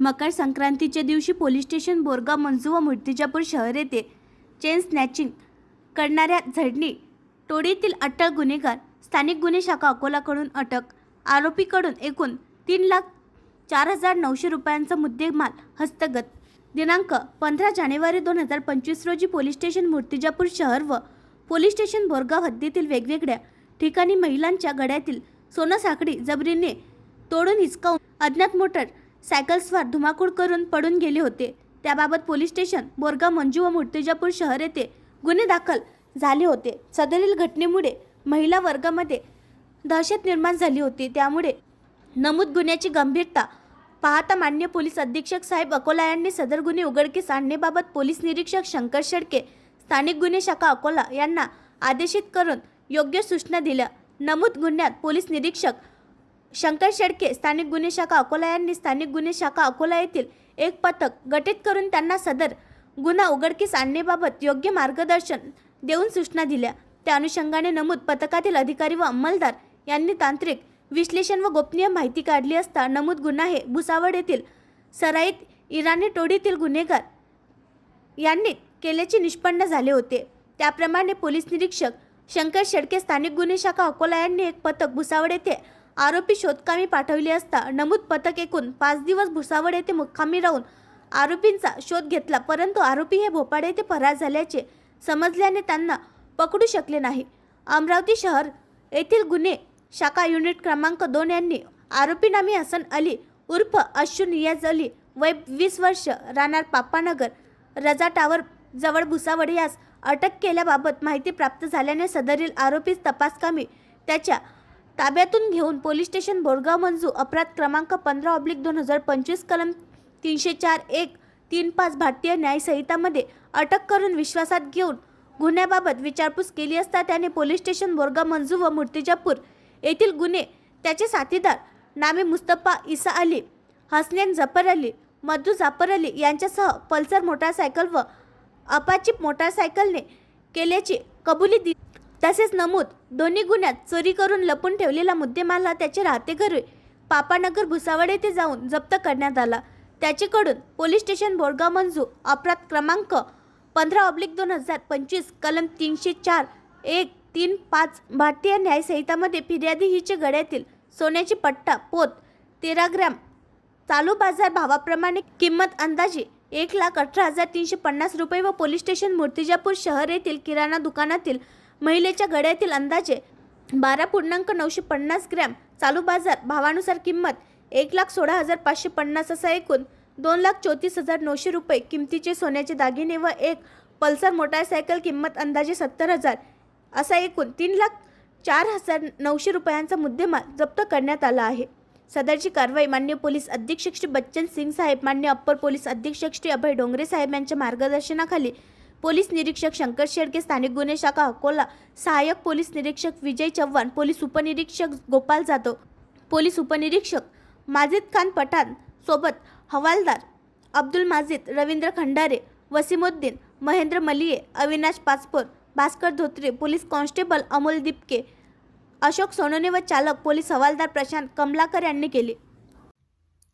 मकर संक्रांतीच्या दिवशी police station Borgaon Manju व मूर्तिजापूर शहर येथे चेन स्नॅचिंग करणाऱ्या झडणी टोळीतील अटक गुन्हेगार स्थानिक गुन्हे शाखा अकोलाकडून अटक आरोपीकडून एकूण तीन लाख चार हजार नऊशे रुपयांचा मुद्देमाल हस्तगत. दिनांक पंधरा जानेवारी दोन हजार पंचवीस रोजी पोलीस स्टेशन मूर्तिजापूर शहर व पोलीस स्टेशन बोरगाव हद्दीतील वेगवेगळ्या ठिकाणी महिलांच्या गळ्यातील सोनं साखळी जबरीने तोडून हिसकावून अज्ञात मोटर सायकल्सवर धुमाकूळ करून पडून गेले होते. त्याबाबत पोलीस स्टेशन बोरगाव मंजू व मूर्तिजापूर शहर येथे गुन्हे दाखल झाले होते. सदरील घटनेमुळे महिला वर्गामध्ये दहशत निर्माण झाली होती. त्यामुळे नमूद गुन्ह्याची गंभीरता पाहता मान्य पोलीस अधीक्षक साहेब अकोला यांनी सदर गुन्हे उघडकीस आणण्याबाबत पोलीस निरीक्षक शंकर शेडके स्थानिक गुन्हे शाखा अकोला यांना आदेशित करून योग्य सूचना दिल्या. नमूद गुन्ह्यात पोलीस निरीक्षक शंकर शेडके स्थानिक गुन्हे शाखा अकोला यांनी स्थानिक गुन्हे शाखा अकोला येथील एक पथक गठीत करून त्यांना सदर गुन्हा उघडकीस आणण्याबाबत योग्य मार्गदर्शन देऊन सूचना दिल्या. त्या अनुषंगाने नमूद पथकातील अधिकारी व अंमलदार यांनी तांत्रिक विश्लेषण व गोपनीय माहिती काढली असता नमूद गुन्हा हे भुसावळ येथील सराईत इराणी टोळीतील गुन्हेगार यांनी केल्याचे निष्पन्न झाले होते. त्याप्रमाणे पोलीस निरीक्षक शंकर शेडके स्थानिक गुन्हे शाखा अकोला यांनी एक पथक भुसावळ येथे आरोपी शोधकामी पाठवली असता नमूद पथक एकूण पाच दिवस भुसावळ येथे मुक्कामी राहून आरोपींचा शोध घेतला परंतु आरोपी हे भोपाळ येथे फरार झाल्याचे समजल्याने त्यांना पकडू शकले नाही. अमरावती शहर येथील गुन्हे शाखा युनिट क्रमांक दोन यांनी आरोपी नामी हसन अली उर्फ अश्शू नियाज अली वय वीस वर्ष राहणार पापानगर रजा टावर जवळ भुसावळ यास अटक केल्याबाबत माहिती प्राप्त झाल्याने सदरील आरोपीस तपासकामी त्याच्या ताब्यातून घेऊन पोलीस स्टेशन बोरगाव मंजू अपराध क्रमांक पंधरा ऑब्लिक दोन हजार पंचवीस कलम तीनशे चार एक तीन पाच भारतीय न्यायसंहितामध्ये अटक करून विश्वासात घेऊन गुन्ह्याबाबत विचारपूस केली असता त्याने पोलीस स्टेशन बोरगाव मंजू व मूर्तिजापूर येथील गुन्हे त्याचे साथीदार नामे मुस्तफा इसा अली हसनेन जफर अली मधू जाफर अली यांच्यासह पल्सर मोटारसायकल व अपाची मोटारसायकलने केल्याची कबुली दिली. तसेच नमूद दोन्ही गुन्ह्यात चोरी करून लपून ठेवलेला मुद्देमाल त्याचे राहते घरी पापानगर भुसावळ येथे जाऊन जप्त करण्यात आला. त्याच्याकडून पोलीस स्टेशन बोरगाव मंजू अपराध क्रमांक पंधरा ऑब्लिक दोन हजार पंचवीस कलम तीनशे चार एक तीन पाच भारतीय न्यायसंहितामध्ये फिर्यादी हिचे गड्यातील सोन्याची पट्टा पोत तेरा ग्रॅम चालू बाजार भावाप्रमाणे किंमत अंदाजे एक लाख अठरा हजार तीनशे पन्नास रुपये व पोलीस स्टेशन मूर्तिजापूर शहर येथील किराणा दुकानातील महिलेच्या गड्यातील अंदाजे बारा पूर्णांक नऊशे पन्नास ग्रॅम. चालू बाजार भावानुसार किंमत एक लाख सोळा हजार पाचशे पन्नास असा एकूण दोन लाख चौतीस हजार नऊशे रुपये. किमतीचे सोन्याचे दागिने व एक पल्सर मोटारसायकल किंमत अंदाजे सत्तर हजार असा एकूण तीन लाख चार हजार नऊशे रुपयांचा मुद्देमाल जप्त करण्यात आला आहे. सदरची कारवाई मान्य पोलीस अधीक्षक श्री बच्चन सिंग साहेब मान्य अप्पर पोलीस अधीक्षक श्री अभय डोंगरे साहेब यांच्या मार्गदर्शनाखाली पोलीस निरीक्षक शंकर शेडके स्थानिक गुन्हे शाखा अकोला सहाय्यक पोलीस निरीक्षक विजय चव्हाण पोलीस उपनिरीक्षक गोपाल जाधव पोलीस उपनिरीक्षक माजिद खान पठाण सोबत हवालदार अब्दुल माजिद रवींद्र खंडारे वसीमुद्दीन महेंद्र मलिये अविनाश पाचपोर भास्कर धोत्रे पोलीस कॉन्स्टेबल अमोल दिपके अशोक सोनोने व चालक पोलीस हवालदार प्रशांत कमलाकर यांनी केले.